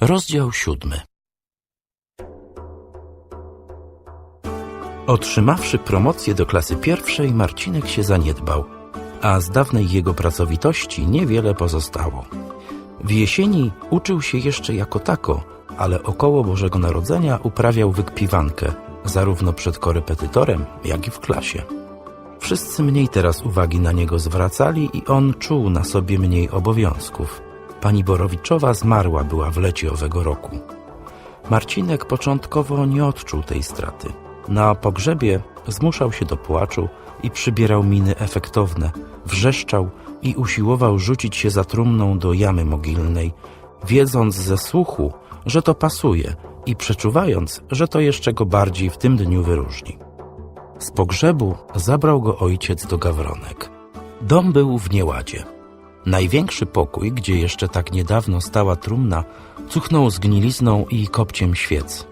Rozdział siódmy Otrzymawszy promocję do klasy pierwszej, Marcinek się zaniedbał, a z dawnej jego pracowitości niewiele pozostało. W jesieni uczył się jeszcze jako tako, ale około Bożego Narodzenia uprawiał wykpiwankę, zarówno przed korepetytorem, jak i w klasie. Wszyscy mniej teraz uwagi na niego zwracali i on czuł na sobie mniej obowiązków. Pani Borowiczowa zmarła była w lecie owego roku. Marcinek początkowo nie odczuł tej straty. Na pogrzebie zmuszał się do płaczu i przybierał miny efektowne, wrzeszczał i usiłował rzucić się za trumną do jamy mogilnej, wiedząc ze słuchu, że to pasuje i przeczuwając, że to jeszcze go bardziej w tym dniu wyróżni. Z pogrzebu zabrał go ojciec do Gawronek. Dom był w nieładzie. Największy pokój, gdzie jeszcze tak niedawno stała trumna, cuchnął zgnilizną i kopciem świec.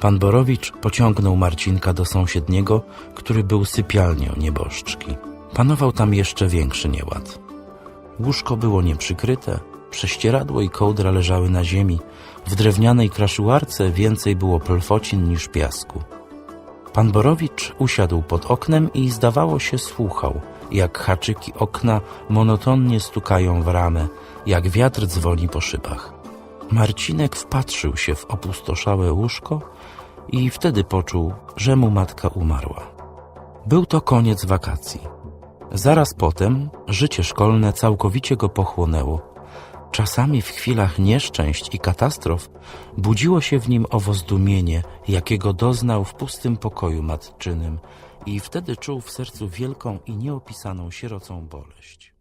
Pan Borowicz pociągnął Marcinka do sąsiedniego, który był sypialnią nieboszczki. Panował tam jeszcze większy nieład. Łóżko było nieprzykryte, prześcieradło i kołdra leżały na ziemi. W drewnianej kraszyłarce więcej było plfocin niż piasku. Pan Borowicz usiadł pod oknem i zdawało się słuchał, jak haczyki okna monotonnie stukają w ramę, jak wiatr dzwoni po szybach. Marcinek wpatrzył się w opustoszałe łóżko i wtedy poczuł, że mu matka umarła. Był to koniec wakacji. Zaraz potem życie szkolne całkowicie go pochłonęło. Czasami w chwilach nieszczęść i katastrof budziło się w nim owo zdumienie, jakiego doznał w pustym pokoju matczynym i wtedy czuł w sercu wielką i nieopisaną sierocą boleść.